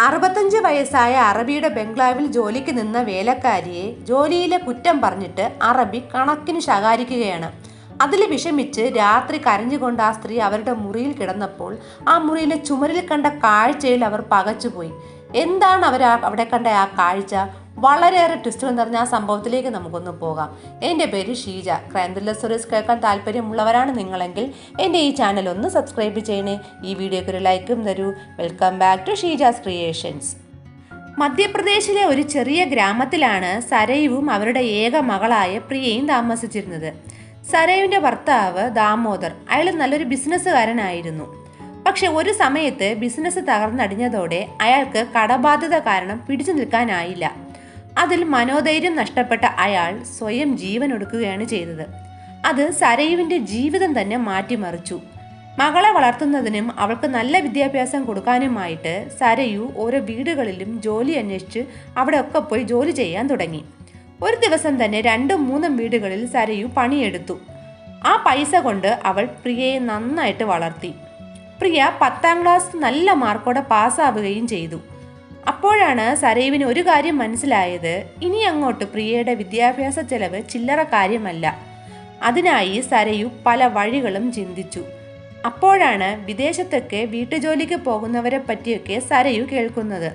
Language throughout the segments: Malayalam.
അറുപത്തഞ്ച് വയസ്സായ അറബിയുടെ ബംഗ്ലാവിൽ ജോലിക്ക് നിന്ന വേലക്കാരിയെ ജോലിയിലെ കുറ്റം പറഞ്ഞിട്ട് അറബി കണക്കിന് ശകാരിക്കുകയാണ്. അതിൽ വിഷമിച്ച് രാത്രി കരഞ്ഞുകൊണ്ട് ആ സ്ത്രീ അവരുടെ മുറിയിൽ കിടന്നപ്പോൾ ആ മുറിയിലെ ചുമരിൽ കണ്ട കാഴ്ചയിൽ അവർ പകച്ചുപോയി. എന്താണ് അവർ അവിടെ കണ്ട ആ കാഴ്ച? വളരെയേറെ ട്വിസ്റ്റുകൾ നിറഞ്ഞ ആ സംഭവത്തിലേക്ക് നമുക്കൊന്ന് പോകാം. എന്റെ പേര് ഷീജ. ക്രൈം ത്രില്ലർ സ്റ്റോറീസ് കേൾക്കാൻ താല്പര്യമുള്ളവരാണ് നിങ്ങളെങ്കിൽ എന്റെ ഈ ചാനൽ ഒന്ന് സബ്സ്ക്രൈബ് ചെയ്യണേ. ഈ വീഡിയോക്ക് ഒരു ലൈക്കും തരൂ. Welcome back to Sheeja's creations മധ്യപ്രദേശിലെ ഒരു ചെറിയ ഗ്രാമത്തിലാണ് സരയുവും അവരുടെ ഏക മകളായ പ്രിയയും താമസിച്ചിരുന്നത്. സരയുവിന്റെ ഭർത്താവ് ദാമോദർ അയാൾ നല്ലൊരു ബിസിനസ്സുകാരനായിരുന്നു പക്ഷെ ഒരു സമയത്ത് ബിസിനസ് തകർന്നടിഞ്ഞതോടെ അയാൾക്ക് കടബാധ്യത കാരണം പിടിച്ചു നിൽക്കാനായില്ല. അതിൽ മനോധൈര്യം നഷ്ടപ്പെട്ട അയാൾ സ്വയം ജീവൻ ഒടുക്കുകയാണ് ചെയ്തത്. അത് സരയുവിന്റെ ജീവിതം തന്നെ മാറ്റിമറിച്ചു. മകളെ വളർത്തുന്നതിനും അവൾക്ക് നല്ല വിദ്യാഭ്യാസം കൊടുക്കാനുമായിട്ട് സരയു ഓരോ വീടുകളിലും ജോലി അന്വേഷിച്ച് അവിടെയൊക്കെ പോയി ജോലി ചെയ്യാൻ തുടങ്ങി. ഒരു ദിവസം തന്നെ രണ്ടും മൂന്നും വീടുകളിൽ സരയു പണിയെടുത്തു. ആ പൈസ കൊണ്ട് അവൾ പ്രിയയെ നന്നായിട്ട് വളർത്തി. പ്രിയ പത്താം ക്ലാസ് നല്ല മാർക്കോടെ പാസ്സാവുകയും ചെയ്തു. അപ്പോഴാണ് സരയുവിന് ഒരു കാര്യം മനസ്സിലായത്. ഇനി അങ്ങോട്ട് പ്രിയയുടെ വിദ്യാഭ്യാസ ചെലവ് ചില്ലറ കാര്യമല്ല. അതിനായി സരയു പല വഴികളും ചിന്തിച്ചു. അപ്പോഴാണ് വിദേശത്തൊക്കെ വീട്ടുജോലിക്ക് പോകുന്നവരെ പറ്റിയൊക്കെ സരയു കേൾക്കുന്നത്.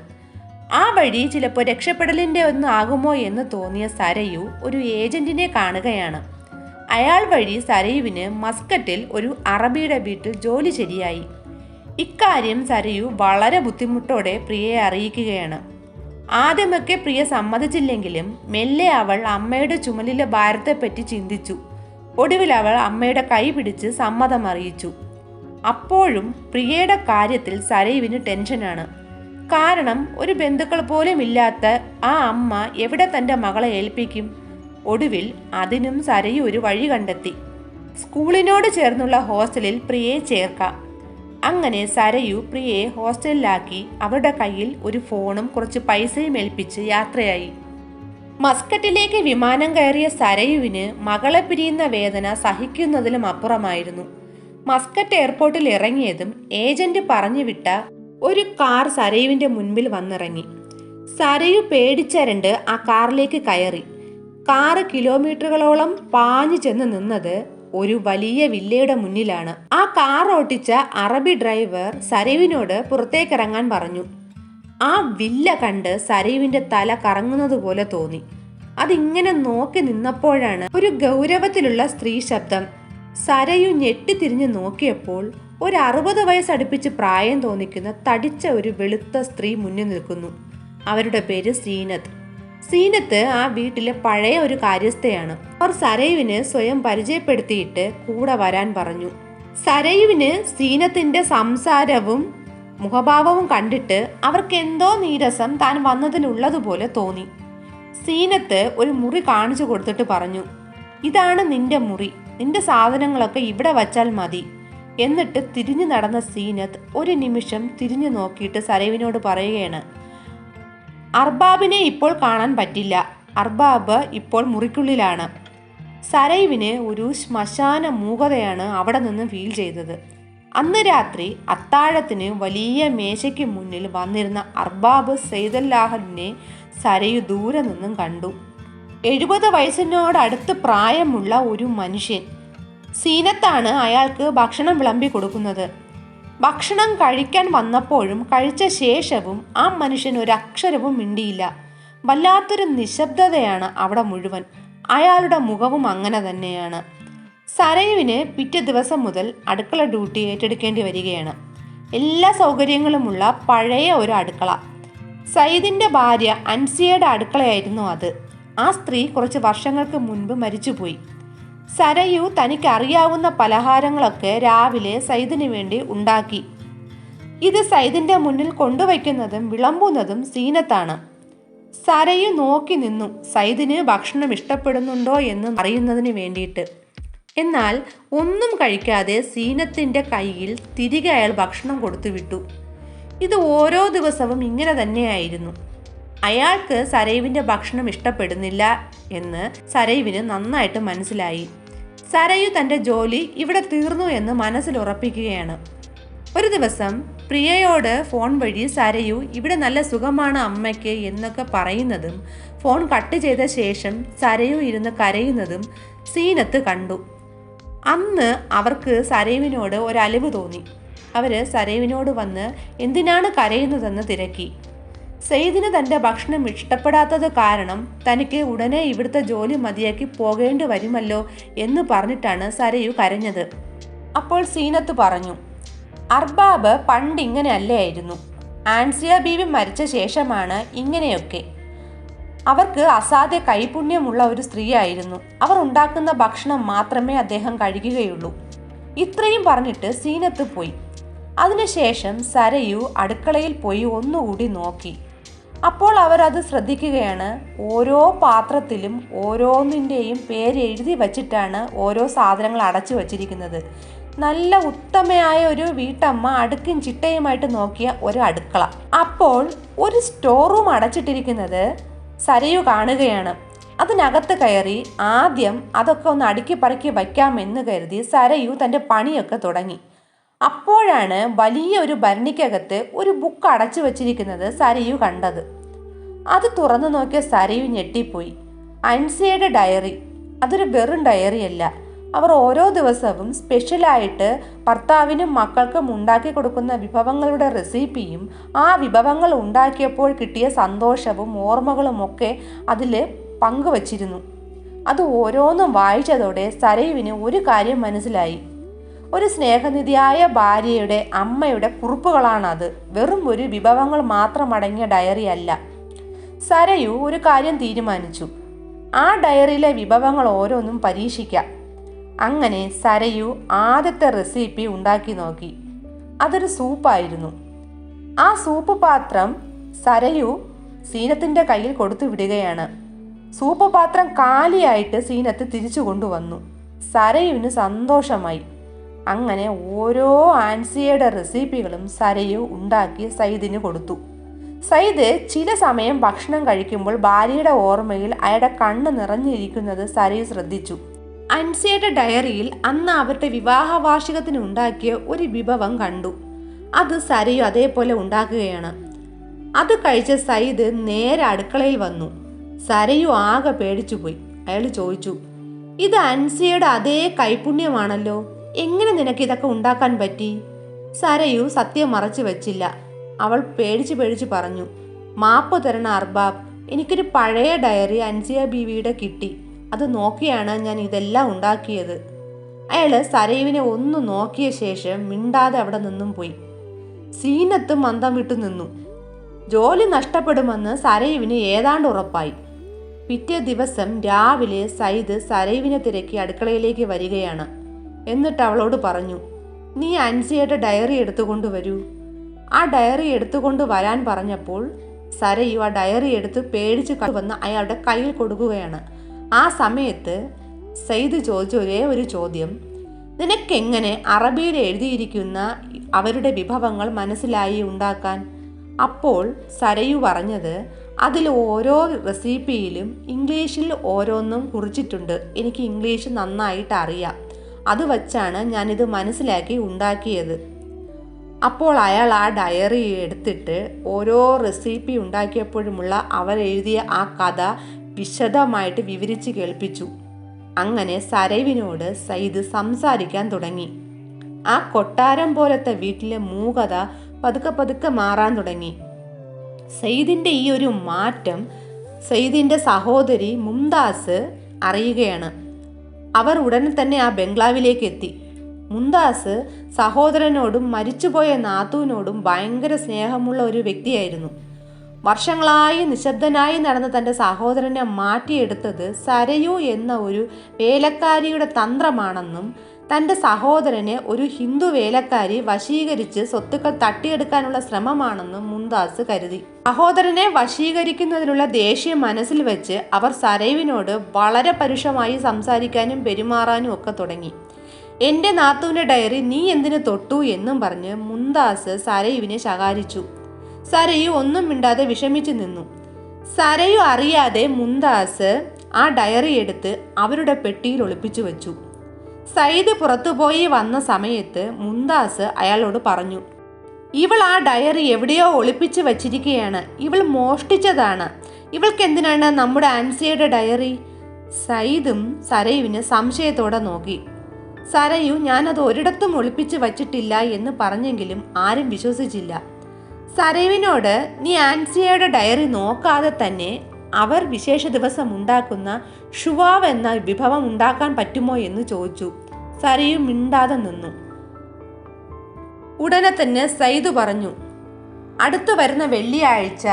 ആ വഴി ചിലപ്പോൾ രക്ഷപ്പെടലിന്റെ ഒന്നും ആകുമോ എന്ന് തോന്നിയ സരയു ഒരു ഏജന്റിനെ കാണുകയാണ്. അയാൾ വഴി സരയുവിന് മസ്കറ്റിൽ ഒരു അറബിയുടെ വീട്ടിൽ ജോലി ശരിയായി. ഇക്കാര്യം സരയു വളരെ ബുദ്ധിമുട്ടോടെ പ്രിയയെ അറിയിക്കുകയാണ്. ആദ്യമൊക്കെ പ്രിയ സമ്മതിച്ചില്ലെങ്കിലും മെല്ലെ അവൾ അമ്മയുടെ ചുമലിലെ ഭാരത്തെപ്പറ്റി ചിന്തിച്ചു. ഒടുവിൽ അവൾ അമ്മയുടെ കൈ പിടിച്ച് സമ്മതം അറിയിച്ചു. അപ്പോഴും പ്രിയയുടെ കാര്യത്തിൽ സരയുവിന് ടെൻഷനാണ്. കാരണം ഒരു ബന്ധുക്കൾ പോലും ഇല്ലാത്ത ആ അമ്മ എവിടെ തന്റെ മകളെ ഏൽപ്പിക്കും? ഒടുവിൽ അതിനും സരയു ഒരു വഴി കണ്ടെത്തി. സ്കൂളിനോട് ചേർന്നുള്ള ഹോസ്റ്റലിൽ പ്രിയയെ ചേർക്കാം. അങ്ങനെ സരയു പ്രിയയെ ഹോസ്റ്റലിലാക്കി അവരുടെ കയ്യിൽ ഒരു ഫോണും കുറച്ച് പൈസയും ഏൽപ്പിച്ച് യാത്രയായി. മസ്കറ്റിലേക്ക് വിമാനം കയറിയ സരയുവിന് മകളെ പിരിയുന്ന വേദന സഹിക്കുന്നതിലും അപ്പുറമായിരുന്നു. മസ്കറ്റ് എയർപോർട്ടിൽ ഇറങ്ങിയതും ഏജന്റ് പറഞ്ഞു വിട്ട ഒരു കാർ സരയുവിന്റെ മുൻപിൽ വന്നിറങ്ങി. സരയു പേടിച്ചരണ്ട് ആ കാറിലേക്ക് കയറി. കാറ് കിലോമീറ്ററുകളോളം പാഞ്ഞു ചെന്ന് നിന്നത് ഒരു വലിയ വില്ലയുടെ മുന്നിലാണ്. ആ കാർ ഓട്ടിച്ച അറബി ഡ്രൈവർ സരീവിനോട് പുറത്തേക്കിറങ്ങാൻ പറഞ്ഞു. ആ വില്ല കണ്ട് സരീവിന്റെ തല കറങ്ങുന്നത് പോലെ തോന്നി. അതിങ്ങനെ നോക്കി നിന്നപ്പോഴാണ് ഒരു ഗൗരവത്തിലുള്ള സ്ത്രീ ശബ്ദം. സരയു ഞെട്ടിത്തിരിഞ്ഞ് നോക്കിയപ്പോൾ ഒരു അറുപത് വയസ്സടുപ്പിച്ച് പ്രായം തോന്നിക്കുന്ന തടിച്ച ഒരു വെളുത്ത സ്ത്രീ മുന്നിൽ നിൽക്കുന്നു. അവരുടെ പേര് സീനത്ത് സീനത്ത് ആ വീട്ടിലെ പഴയ ഒരു കാര്യസ്ഥയാണ്. അവർ സരയുവിന് സ്വയം പരിചയപ്പെടുത്തിയിട്ട് കൂടെ വരാൻ പറഞ്ഞു. സരയുവിന് സീനത്തിന്റെ സംസാരവും മുഖഭാവവും കണ്ടിട്ട് അവർക്ക് എന്തോ നീരസം താൻ വന്നതിലുള്ളതുപോലെ തോന്നി. സീനത്ത് ഒരു മുറി കാണിച്ചു കൊടുത്തിട്ട് പറഞ്ഞു ഇതാണ് നിന്റെ മുറി. നിന്റെ സാധനങ്ങളൊക്കെ ഇവിടെ വച്ചാൽ മതി. എന്നിട്ട് തിരിഞ്ഞു നടന്ന സീനത്ത് ഒരു നിമിഷം തിരിഞ്ഞു നോക്കിയിട്ട് സരയുവിനോട് പറയുകയാണ് അർബാബിനെ ഇപ്പോൾ കാണാൻ പറ്റില്ല. അർബാബ് ഇപ്പോൾ മുറിക്കുള്ളിലാണ്. സരൈവിന് ഒരു ശ്മശാന മൂകതയാണ് അവിടെ നിന്ന് ഫീൽ ചെയ്തത്. അന്ന് രാത്രി അത്താഴത്തിന് വലിയ മേശയ്ക്ക് മുന്നിൽ വന്നിരുന്ന അർബാബ് സെയ്തല്ലാഹലിനെ സരയു ദൂരെ നിന്നും കണ്ടു. എഴുപത് വയസ്സിനോടടുത്ത് പ്രായമുള്ള ഒരു മനുഷ്യൻ. സീനത്താണ് അയാൾക്ക് ഭക്ഷണം വിളമ്പി കൊടുക്കുന്നത്. ഭക്ഷണം കഴിക്കാൻ വന്നപ്പോഴും കഴിച്ച ശേഷവും ആ മനുഷ്യൻ ഒരു അക്ഷരവും മിണ്ടിയില്ല. വല്ലാത്തൊരു നിശബ്ദതയാണ് അവിടെ മുഴുവൻ. അയാളുടെ മുഖവും അങ്ങനെ തന്നെയാണ്. സരയുവിന് പിറ്റേ ദിവസം മുതൽ അടുക്കള ഡ്യൂട്ടി ഏറ്റെടുക്കേണ്ടി വരികയാണ്. എല്ലാ സൗകര്യങ്ങളുമുള്ള പഴയ ഒരു അടുക്കള. സയ്യിദിന്റെ ഭാര്യ അൻസിയയുടെ അടുക്കളയായിരുന്നു അത്. ആ സ്ത്രീ കുറച്ച് വർഷങ്ങൾക്ക് മുൻപ് മരിച്ചുപോയി. സരയു തനിക്ക് അറിയാവുന്ന പലഹാരങ്ങളൊക്കെ രാവിലെ സൈദിന് വേണ്ടി ഉണ്ടാക്കി. ഇത് സൈദിന്റെ മുന്നിൽ കൊണ്ടുവയ്ക്കുന്നതും വിളമ്പുന്നതും സീനത്താണ്. സരയു നോക്കി നിന്നു സൈദിന് ഭക്ഷണം ഇഷ്ടപ്പെടുന്നുണ്ടോ എന്ന് അറിയുന്നതിന് വേണ്ടിയിട്ട്. എന്നാൽ ഒന്നും കഴിക്കാതെ സീനത്തിന്റെ കയ്യിൽ തിരികെ അയാൾ ഭക്ഷണം കൊടുത്തു വിട്ടു. ഇത് ഓരോ ദിവസവും ഇങ്ങനെ തന്നെയായിരുന്നു. അയാൾക്ക് സരയുവിന്റെ ഭക്ഷണം ഇഷ്ടപ്പെടുന്നില്ല എന്ന് സരയുവിന് നന്നായിട്ട് മനസ്സിലായി. സരയു തന്റെ ജോലി ഇവിടെ തീർന്നു എന്ന് മനസ്സിൽ ഉറപ്പിക്കുകയാണ്. ഒരു ദിവസം പ്രിയയോട് ഫോൺ വഴി സരയു ഇവിടെ നല്ല സുഖമാണ് അമ്മയ്ക്ക് എന്നൊക്കെ പറയുന്നതും ഫോൺ കട്ട് ചെയ്ത ശേഷം സരയു ഇരുന്ന് കരയുന്നതും സീനത്ത് കണ്ടു. അന്ന് അവർക്ക് സരയുവിനോട് ഒരലിവ് തോന്നി. അവർ സരയുവിനോട് വന്ന് എന്തിനാണ് കരയുന്നതെന്ന് തിരക്കി? സെയ്ദിന് തന്റെ ഭക്ഷണം ഇഷ്ടപ്പെടാത്തത് കാരണം തനിക്ക് ഉടനെ ഇവിടുത്തെ ജോലി മതിയാക്കി പോകേണ്ടി വരുമല്ലോ എന്ന് പറഞ്ഞിട്ടാണ് സരയു കരഞ്ഞത്. അപ്പോൾ സീനത്ത് പറഞ്ഞു അർബാബ് പണ്ട് ഇങ്ങനെ അല്ലായിരുന്നു. ആൻസിയ ബീവി മരിച്ച ശേഷമാണ് ഇങ്ങനെയൊക്കെ. അവർക്ക് അസാധ്യ കൈപുണ്യമുള്ള ഒരു സ്ത്രീയായിരുന്നു. അവർ ഉണ്ടാക്കുന്ന ഭക്ഷണം മാത്രമേ അദ്ദേഹം കഴിക്കുകയുള്ളൂ. ഇത്രയും പറഞ്ഞിട്ട് സീനത്ത് പോയി. അതിനുശേഷം സരയു അടുക്കളയിൽ പോയി ഒന്നുകൂടി നോക്കി. അപ്പോൾ അവരത് ശ്രദ്ധിക്കുകയാണ്. ഓരോ പാത്രത്തിലും ഓരോന്നിന്റെയും പേര് എഴുതി വച്ചിട്ടാണ് ഓരോ സാധനങ്ങൾ അടച്ചു വച്ചിരിക്കുന്നത്. നല്ല ഉത്തമയായ ഒരു വീട്ടമ്മ അടുക്കും ചിട്ടയുമായിട്ട് നോക്കിയ ഒരു അടുക്കള. അപ്പോൾ ഒരു സ്റ്റോർ റൂം അടച്ചിട്ടിരിക്കുന്നത് സരയു കാണുകയാണ്. അതിനകത്ത് കയറി ആദ്യം അതൊക്കെ ഒന്ന് അടുക്കി പറക്കി വയ്ക്കാമെന്ന് കരുതി സരയു തന്റെ പണിയൊക്കെ തുടങ്ങി. അപ്പോഴാണ് വലിയ ഒരു ഭരണിക്കകത്ത് ഒരു ബുക്ക് അടച്ചു വച്ചിരിക്കുന്നത് സരയു കണ്ടത്. അത് തുറന്നു നോക്കിയ സരയു ഞെട്ടിപ്പോയി. അൻസിയുടെ ഡയറി. അതൊരു വെറും ഡയറിയല്ല അവർ ഓരോ ദിവസവും സ്പെഷ്യലായിട്ട് ഭർത്താവിനും മക്കൾക്കും ഉണ്ടാക്കി കൊടുക്കുന്ന വിഭവങ്ങളുടെ റെസിപ്പിയും ആ വിഭവങ്ങൾ ഉണ്ടാക്കിയപ്പോൾ കിട്ടിയ സന്തോഷവും ഓർമ്മകളും ഒക്കെ അതിൽ പങ്കുവച്ചിരുന്നു. അത് ഓരോന്നും വായിച്ചതോടെ സരയുവിന് ഒരു കാര്യം മനസ്സിലായി. ഒരു സ്നേഹനിധിയായ ഭാര്യയുടെ അമ്മയുടെ കുറിപ്പുകളാണത്. വെറും ഒരു വിഭവങ്ങൾ മാത്രം അടങ്ങിയ ഡയറി അല്ല. സരയു ഒരു കാര്യം തീരുമാനിച്ചു. ആ ഡയറിയിലെ വിഭവങ്ങൾ ഓരോന്നും പരീക്ഷിക്കാം. അങ്ങനെ സരയു ആദ്യത്തെ റെസിപ്പി ഉണ്ടാക്കി നോക്കി. അതൊരു സൂപ്പായിരുന്നു. ആ സൂപ്പ് പാത്രം സരയു സീനത്തിന്റെ കയ്യിൽ കൊടുത്തു വിടുകയാണ്. സൂപ്പ് പാത്രം കാലിയായിട്ട് സീനത്ത് തിരിച്ചു കൊണ്ടുവന്നു. സരയുവിന് സന്തോഷമായി. അങ്ങനെ ഓരോ ആൻസിയയുടെ റെസിപ്പികളും സരയു ഉണ്ടാക്കി സയ്യിദിന് കൊടുത്തു. സയ്യിദ് ചില സമയം ഭക്ഷണം കഴിക്കുമ്പോൾ ഭാര്യയുടെ ഓർമ്മയിൽ അയാളുടെ കണ്ണ് നിറഞ്ഞിരിക്കുന്നത് സരയു ശ്രദ്ധിച്ചു. അൻസിയുടെ ഡയറിയിൽ അന്ന് അവരുടെ വിവാഹ വാർഷികത്തിന് ഉണ്ടാക്കിയ ഒരു വിഭവം കണ്ടു. അത് സരയു അതേപോലെ ഉണ്ടാക്കുകയാണ്. അത് കഴിച്ച സയ്യിദ് നേരെ അടുക്കളയിൽ വന്നു. സരയു ആകെ പേടിച്ചുപോയി. അയാൾ ചോദിച്ചു ഇത് അൻസിയുടെ അതേ കൈപുണ്യമാണല്ലോ എങ്ങനെ നിനക്ക് ഇതൊക്കെ ഉണ്ടാക്കാൻ പറ്റി? സരയു സത്യം മറച്ചു വെച്ചില്ല. അവൾ പേടിച്ച് പേടിച്ച് പറഞ്ഞു മാപ്പ് തരണ അർബാബ് എനിക്കൊരു പഴയ ഡയറി അൻസിയ ബീവിയുടെ കിട്ടി. അത് നോക്കിയാണ് ഞാൻ ഇതെല്ലാം ഉണ്ടാക്കിയത്. അയാൾ സരയുവിനെ ഒന്ന് നോക്കിയ ശേഷം മിണ്ടാതെ അവിടെ നിന്നും പോയി. സീനത്ത് മന്ദം വിട്ടു നിന്നു. ജോലി നഷ്ടപ്പെടുമെന്ന് സരയുവിന് ഏതാണ്ട് ഉറപ്പായി. പിറ്റേ ദിവസം രാവിലെ സയ്യിദ് സരയുവിനെ തിരക്കി അടുക്കളയിലേക്ക് വരികയാണ്. എന്നിട്ട് അവളോട് പറഞ്ഞു നീ അൻസിയുടെ ഡയറി എടുത്തുകൊണ്ട് വരൂ. ആ ഡയറി എടുത്തുകൊണ്ട് വരാൻ പറഞ്ഞപ്പോൾ സരയു ആ ഡയറി എടുത്ത് പേടിച്ച് വന്ന് അയാളുടെ കയ്യിൽ കൊടുക്കുകയാണ്. ആ സമയത്ത് സെയ്ദ് ചോദിച്ച ഒരേ ഒരു ചോദ്യം നിനക്കെങ്ങനെ അറബിയിൽ എഴുതിയിരിക്കുന്ന അവരുടെ വിഭവങ്ങൾ മനസ്സിലായി ഉണ്ടാക്കാൻ? അപ്പോൾ സരയു പറഞ്ഞത് അതിൽ ഓരോ റെസിപ്പിയിലും ഇംഗ്ലീഷിൽ ഓരോന്നും കുറിച്ചിട്ടുണ്ട്. എനിക്ക് ഇംഗ്ലീഷ് നന്നായിട്ട് അറിയാം. അത് വച്ചാണ് ഞാനിത് മനസ്സിലാക്കി ഉണ്ടാക്കിയത്. അപ്പോൾ അയാൾ ആ ഡയറി എടുത്തിട്ട് ഓരോ റെസിപ്പി ഉണ്ടാക്കിയപ്പോഴുമുള്ള അവരെഴുതിയ ആ കഥ വിശദമായിട്ട് വിവരിച്ച് കേൾപ്പിച്ചു. അങ്ങനെ സരവിനോട് സയ്യിദ് സംസാരിക്കാൻ തുടങ്ങി. ആ കൊട്ടാരം പോലത്തെ വീട്ടിലെ മൂകത പതുക്കെ പതുക്കെ മാറാൻ തുടങ്ങി. സയ്യിദിന്റെ ഈ ഒരു മാറ്റം സയ്യിദിന്റെ സഹോദരി മുംതാസ് അറിയുകയാണ്. അവർ ഉടനെ തന്നെ ആ ബംഗ്ലാവിലേക്ക് എത്തി. മുന്താസ് സഹോദരനോടും മരിച്ചുപോയ നാത്തുവിനോടും ഭയങ്കര സ്നേഹമുള്ള ഒരു വ്യക്തിയായിരുന്നു. വർഷങ്ങളായി നിശബ്ദനായി നടന്ന തന്റെ സഹോദരനെ മാറ്റിയെടുത്തത് സരയു എന്ന ഒരു വേലക്കാരിയുടെ തന്ത്രമാണെന്നും തന്റെ സഹോദരനെ ഒരു ഹിന്ദു വേലക്കാരി വശീകരിച്ച് സ്വത്തുക്കൾ തട്ടിയെടുക്കാനുള്ള ശ്രമമാണെന്ന് മുംതാസ് കരുതി. സഹോദരനെ വശീകരിക്കുന്നതിനുള്ള ദേഷ്യം മനസ്സിൽ വെച്ച് അവർ സരൈവിനോട് വളരെ പരുഷമായി സംസാരിക്കാനും പെരുമാറാനും ഒക്കെ തുടങ്ങി. എന്റെ നാത്തുവിന്റെ ഡയറി നീ എന്തിനു തൊട്ടു? എന്നും പറഞ്ഞ് മുംതാസ് സരയുവിനെ ശകാരിച്ചു. സരയു ഒന്നും മിണ്ടാതെ വിഷമിച്ചു നിന്നു. സരയു അറിയാതെ മുംതാസ് ആ ഡയറി എടുത്ത് അവരുടെ പെട്ടിയിൽ ഒളിപ്പിച്ചു വെച്ചു. സയ്യിദ് പുറത്തുപോയി വന്ന സമയത്ത് മുന്താസ് അയാളോട് പറഞ്ഞു ഇവൾ ആ ഡയറി എവിടെയോ ഒളിപ്പിച്ച് വച്ചിരിക്കുകയാണ്. ഇവൾ മോഷ്ടിച്ചതാണ്. ഇവൾക്ക് എന്തിനാണ് നമ്മുടെ ആൻസിയുടെ ഡയറി? സയ്യിദും സരയുവിന് സംശയത്തോടെ നോക്കി. സരയു ഞാനത് ഒരിടത്തും ഒളിപ്പിച്ച് വച്ചിട്ടില്ല എന്ന് പറഞ്ഞെങ്കിലും ആരും വിശ്വസിച്ചില്ല. സരയുവിനോട് നീ ആൻസിയയുടെ ഡയറി നോക്കാതെ തന്നെ അവർ വിശേഷ ദിവസം ഉണ്ടാക്കുന്ന ഷുവാവ് എന്ന വിഭവം ഉണ്ടാക്കാൻ പറ്റുമോ എന്ന് ചോദിച്ചു. സരയും മിണ്ടാതെ നിന്നു. ഉടനെ തന്നെ സൈദു പറഞ്ഞു അടുത്തു വരുന്ന വെള്ളിയാഴ്ച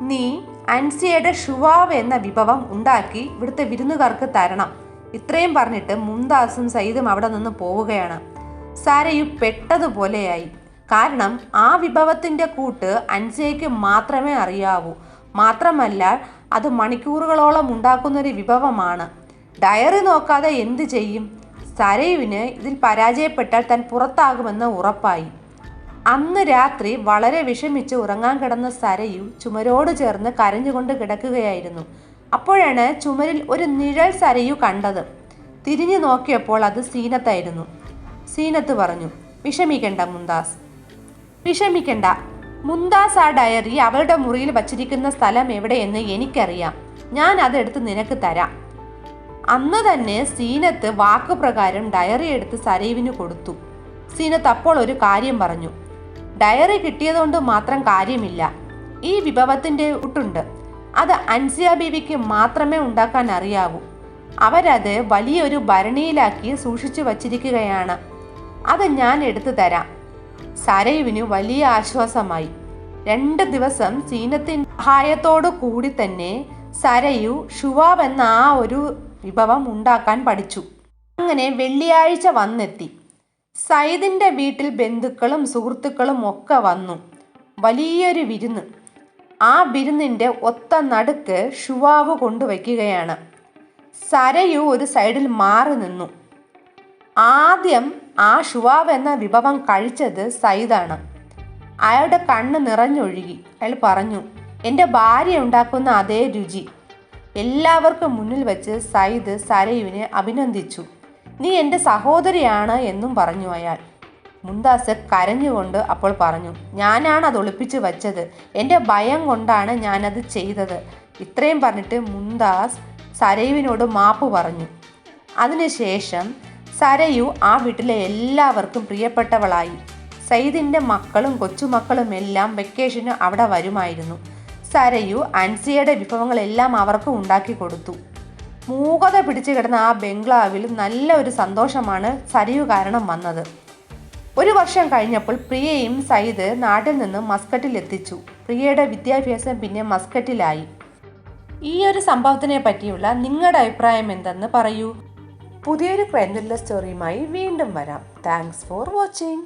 നീ അൻസിയയുടെ ഷുവാവ് എന്ന വിഭവം ഉണ്ടാക്കി ഇവിടുത്തെ വിരുന്നുകാർക്ക് തരണം. ഇത്രയും പറഞ്ഞിട്ട് മുംതാസും സയ്യിദും അവിടെ നിന്ന് പോവുകയാണ്. സാരയു പെട്ടതുപോലെയായി. കാരണം ആ വിഭവത്തിന്റെ കൂട്ട് അൻസിയയ്ക്ക് മാത്രമേ അറിയാവൂ. മാത്രമല്ല അത് മണിക്കൂറുകളോളം ഉണ്ടാക്കുന്നൊരു വിഭവമാണ്. ഡയറി നോക്കാതെ എന്തു ചെയ്യും? സരയുവിന് ഇതിൽ പരാജയപ്പെട്ടാൽ താൻ പുറത്താകുമെന്ന് ഉറപ്പായി. അന്ന് രാത്രി വളരെ വിഷമിച്ച് ഉറങ്ങാൻ കിടന്ന സരയു ചുമരോട് ചേർന്ന് കരഞ്ഞുകൊണ്ട് കിടക്കുകയായിരുന്നു. അപ്പോഴാണ് ചുമരിൽ ഒരു നിഴൽ സരയു കണ്ടത്. തിരിഞ്ഞു നോക്കിയപ്പോൾ അത് സീനത്തായിരുന്നു. സീനത്ത് പറഞ്ഞു വിഷമിക്കണ്ട മുന്താസ് വിഷമിക്കണ്ട. മുന്താസ് ആ ഡയറി അവളുടെ മുറിയിൽ വച്ചിരിക്കുന്ന സ്ഥലം എവിടെയെന്ന് എനിക്കറിയാം. ഞാൻ അതെടുത്ത് നിനക്ക് തരാം. അന്ന് തന്നെ സീനത്ത് വാക്കുപ്രകാരം ഡയറി എടുത്ത് സരീവിന് കൊടുത്തു. സീനത്ത് അപ്പോൾ ഒരു കാര്യം പറഞ്ഞു. ഡയറി കിട്ടിയതുകൊണ്ട് മാത്രം കാര്യമില്ല. ഈ വിഭവത്തിന്റെ ഉട്ടുണ്ട്. അത് അൻസിയ ബീവിക്ക് മാത്രമേ ഉണ്ടാക്കാൻ അറിയാവൂ. അവരത് വലിയൊരു ഭരണിയിലാക്കി സൂക്ഷിച്ചു വച്ചിരിക്കുകയാണ്. അത് ഞാൻ എടുത്തു തരാം. സരയുവിന് വലിയ ആശ്വാസമായി. രണ്ട് ദിവസം സീനത്തിന്റെ സഹായത്തോടു കൂടി തന്നെ സരയു ഷുവാബ് എന്ന ആ ഒരു വിഭവം ഉണ്ടാക്കാൻ പഠിച്ചു. അങ്ങനെ വെള്ളിയാഴ്ച വന്നെത്തി. സയ്യിദിന്റെ വീട്ടിൽ ബന്ധുക്കളും സുഹൃത്തുക്കളും ഒക്കെ വന്നു. വലിയൊരു വിരുന്ന്. ആ വിരുന്നിന്റെ ഒത്ത നടുക്ക് ഷുവാവ് കൊണ്ടുവയ്ക്കുകയാണ്. സരയു ഒരു സൈഡിൽ മാറി നിന്നു. ആദ്യം ആ ഷുവാവ് എന്ന വിഭവം കഴിച്ചത് സയ്യിദാണ്. അയാളുടെ കണ്ണ് നിറഞ്ഞൊഴുകി. അയാൾ പറഞ്ഞു എന്റെ ഭാര്യ ഉണ്ടാക്കുന്ന അതേ രുചി. എല്ലാവർക്കും മുന്നിൽ വെച്ച് സയ്യിദ് സരയുവിനെ അഭിനന്ദിച്ചു. നീ എന്റെ സഹോദരിയാണ് എന്നും പറഞ്ഞു അയാൾ. മുന്താസ് കരഞ്ഞുകൊണ്ട് അപ്പോൾ പറഞ്ഞു ഞാനാണ് അത് ഒളിപ്പിച്ച് വച്ചത്. എന്റെ ഭയം കൊണ്ടാണ് ഞാനത് ചെയ്തത്. ഇത്രയും പറഞ്ഞിട്ട് മുന്താസ് സരയുവിനോട് മാപ്പ് പറഞ്ഞു. അതിനുശേഷം സരയു ആ വീട്ടിലെ എല്ലാവർക്കും പ്രിയപ്പെട്ടവളായി. സയ്യിദിന്റെ മക്കളും കൊച്ചുമക്കളും എല്ലാം വെക്കേഷന് അവിടെ വരുമായിരുന്നു. സരയു അൻസിയയുടെ വിഭവങ്ങളെല്ലാം അവർക്ക് ഉണ്ടാക്കി കൊടുത്തു. മൂകത പിടിച്ചു കിടന്ന ആ ബംഗ്ലാവിൽ നല്ല ഒരു സന്തോഷമാണ് സരയു കാരണം വന്നത്. ഒരു വർഷം കഴിഞ്ഞപ്പോൾ പ്രിയയും സയ്യിദ് നാട്ടിൽ നിന്ന് മസ്കറ്റിൽ എത്തിച്ചു. പ്രിയയുടെ വിദ്യാഭ്യാസം പിന്നെ മസ്കറ്റിലായി. ഈ ഒരു സംഭവത്തിനെ പറ്റിയുള്ള നിങ്ങളുടെ അഭിപ്രായം എന്തെന്ന് പറയൂ. പുതിയൊരു ക്രൈം സ്റ്റോറിയുമായി വീണ്ടും വരാം. Thanks for watching